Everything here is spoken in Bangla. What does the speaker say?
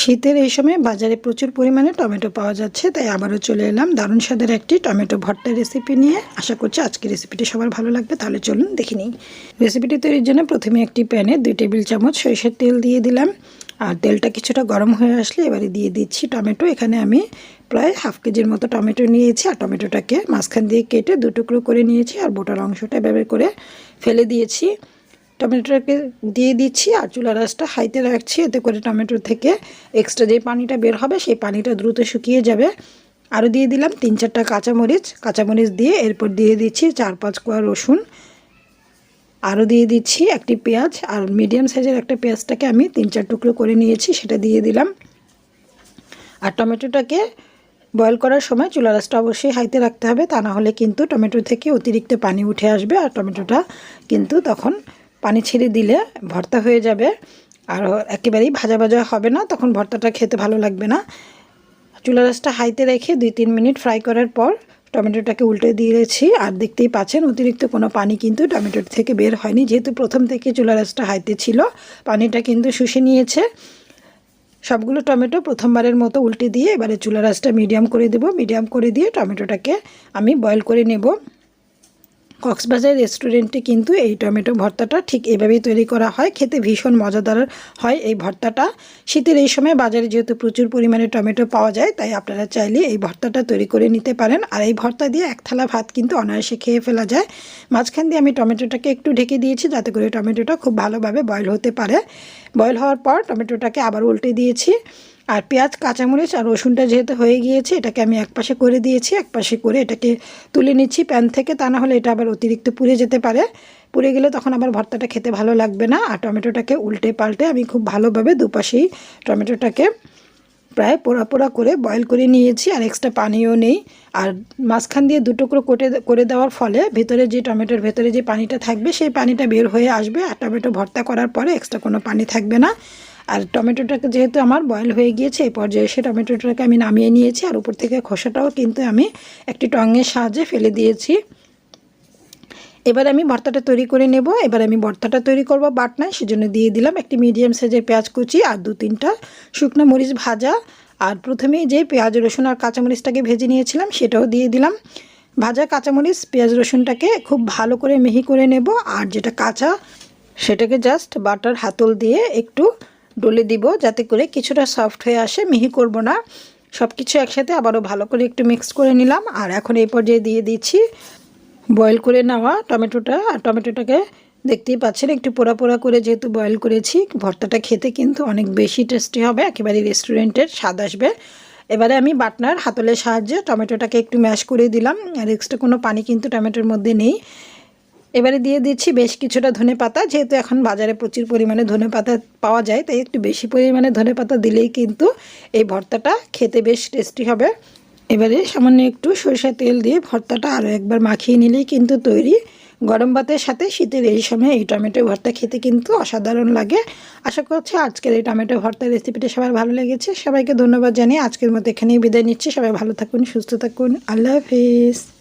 শীতের এই সময় বাজারে প্রচুর পরিমাণে টমেটো পাওয়া যাচ্ছে, তাই আবারও চলে এলাম দারুণ স্বাদের একটি টমেটো ভর্তা রেসিপি নিয়ে। আশা করছি আজকের রেসিপিটি সবার ভালো লাগবে, তাহলে চলুন দেখে নিই। রেসিপিটি তৈরির জন্য প্রথমে একটি প্যানে দুই টেবিল চামচ সরিষার তেল দিয়ে দিলাম। আর তেলটা কিছুটা গরম হয়ে আসলে এবারে দিয়ে দিচ্ছি টমেটো। এখানে আমি প্রায় হাফ কেজির মতো টমেটো নিয়েছি, আর টমেটোটাকে মাঝখান দিয়ে কেটে দু টুকরো করে নিয়েছি, আর বোটার অংশটা এভাবে করে ফেলে দিয়েছি। টমেটোটাকে দিয়ে দিচ্ছি আর চুলা রাসটা হাইতে রাখছি। এতে করে টমেটোর থেকে এক্সট্রা যে পানিটা বের হবে, সেই পানিটা দ্রুত শুকিয়ে যাবে। আরও দিয়ে দিলাম তিন চারটা কাঁচামরিচ। কাঁচামরিচ দিয়ে এরপর দিয়ে দিচ্ছি চার পাঁচ কোয়া রসুন। আরও দিয়ে দিচ্ছি একটি পেঁয়াজ। আর মিডিয়াম সাইজের একটা পেঁয়াজটাকে আমি তিন চার টুকরো করে নিয়েছি, সেটা দিয়ে দিলাম। আর টমেটোটাকে বয়েল করার সময় চুলা রাসটা অবশ্যই হাইতে রাখতে হবে, তা না হলে কিন্তু টমেটো থেকে অতিরিক্ত পানি উঠে আসবে। আর টমেটোটা কিন্তু তখন পানি ছেড়ে দিলে ভর্তা হয়ে যাবে। আর একেবারেই ভাজা ভাজা হবে না, তখন ভর্তাটা খেতে ভালো লাগবে না। চুলা রাসটা হাইতে রেখে দুই তিন মিনিট ফ্রাই করার পর টমেটোটাকে উল্টে দিয়েছি। আর দেখতেই পাচ্ছেন, অতিরিক্ত কোনো পানি কিন্তু টমেটোর থেকে বের হয়নি। যেহেতু প্রথম থেকে চুলা রাসটা হাইতে ছিল, পানিটা কিন্তু শুষে নিয়েছে। সবগুলো টমেটো প্রথমবারের মতো উল্টে দিয়ে এবারে চুলা রাসটা মিডিয়াম করে দেব। মিডিয়াম করে দিয়ে টমেটোটাকে আমি বয়েল করে নেব। কক্সবাজার রেস্টুরেন্টে কিন্তু এই টমেটো ভর্তাটা ঠিক এভাবেই তৈরি করা হয়। খেতে ভীষণ মজাদার হয় এই ভর্তাটা। শীতের এই সময় বাজারে যেহেতু প্রচুর পরিমাণে টমেটো পাওয়া যায়, তাই আপনারা চাইলে এই ভর্তাটা তৈরি করে নিতে পারেন। আর এই ভর্তা দিয়ে এক থালা ভাত কিন্তু অনায়াসে খেয়ে ফেলা যায়। মাঝখান দিয়ে আমি টমেটোটাকে একটু ঢেকে দিয়েছি, যাতে করে টমেটোটা খুব ভালোভাবে বয়ল হতে পারে। বয়ল হওয়ার পর টমেটোটাকে আবার উল্টে দিয়েছি। আর পেঁয়াজ, কাঁচামরিচ আর রসুনটা যেহেতু হয়ে গিয়েছে, এটাকে আমি একপাশে করে দিয়েছি, একপাশে করে এটাকে তুলে নিচ্ছি। প্যান থেকে তা না হলে এটা আবার অতিরিক্ত পুড়ে যেতে পারে। পুড়ে গেলে তখন আবার ভর্তাটা খেতে ভালো লাগবে না। আর টমেটোটাকে উল্টে পাল্টে আমি খুব ভালোভাবে দুপাশেই টমেটোটাকে প্রায় পোড়া পোড়া করে বয়েল করে নিয়েছি আর এক্সট্রা পানিও নেই। আর মাঝখান দিয়ে দুটো করে কোটে করে দেওয়ার ফলে ভেতরে যে টমেটোর ভেতরে যে পানিটা থাকবে, সেই পানিটা বের হয়ে আসবে। আর টমেটো ভর্তা করার পরে এক্সট্রা কোনো পানি থাকবে না। আর টমেটোটাকে যেহেতু আমার বয়েল হয়ে গিয়েছে, এই পর্যায়ে এসে টমেটোটাকে আমি নামিয়ে নিয়েছি আর উপর থেকে খোসাটাও কিন্তু আমি একটি টঙের সাহায্যে ফেলে দিয়েছি। এবার আমি ভর্তাটা তৈরি করে নেব। এবার আমি ভর্তাটা তৈরি করব বাটনায়, সেজন্য দিয়ে দিলাম একটি মিডিয়াম সাইজের পেঁয়াজ কুচি আর দু তিনটা শুকনো মরিচ ভাজা। আর প্রথমেই যে পেঁয়াজ, রসুন আর কাঁচামরিচটাকে ভেজে নিয়েছিলাম, সেটাও দিয়ে দিলাম। ভাজা কাঁচামরিচ, পেঁয়াজ, রসুনটাকে খুব ভালো করে মিহি করে নেব। আর যেটা কাঁচা, সেটাকে জাস্ট বাটার হাতল দিয়ে একটু ডলে দিব যাতে করে কিছুটা সফট হয়ে আসে, মিহি করব না। সব কিছু একসাথে আবারও ভালো করে একটু মিক্স করে নিলাম। আর এখন এই পর্যায়ে দিয়ে দিচ্ছি বয়েল করে নেওয়া টমেটোটা। আর টমেটোটাকে দেখতেই পাচ্ছেন, একটু পোড়া পোড়া করে যেহেতু বয়েল করেছি, ভর্তাটা খেতে কিন্তু অনেক বেশি টেস্টি হবে, একেবারে রেস্টুরেন্টের স্বাদ আসবে। এবারে আমি বাটনার হাতলের সাহায্যে টমেটোটাকে একটু ম্যাশ করে দিলাম। আর এক্সট্রা কোনো পানি কিন্তু টমেটোর মধ্যে নেই। এবারে দিয়ে দিচ্ছি বেশ কিছুটা ধনে পাতা, যেহেতু এখন বাজারে প্রচুর পরিমাণে ধনে পাতা পাওয়া যায়, তাই একটু বেশি পরিমাণে ধনে পাতা দিলেই কিন্তু এই ভর্তাটা খেতে বেশ টেস্টি হবে। এবারে সামান্য একটু সরিষা তেল দিয়ে ভর্তাটা আরও একবার মাখিয়ে নিলেই কিন্তু তৈরি। গরম ভাতের সাথে শীতের এই সময় এই টমেটো ভর্তা খেতে কিন্তু অসাধারণ লাগে। আশা করছি আজকের এই টমেটো ভর্তার রেসিপিটা সবার ভালো লেগেছে। সবাইকে ধন্যবাদ জানিয়ে আজকের মতো এখানেই বিদায় নিচ্ছি। সবাই ভালো থাকুন, সুস্থ থাকুন। আল্লাহ হাফিজ।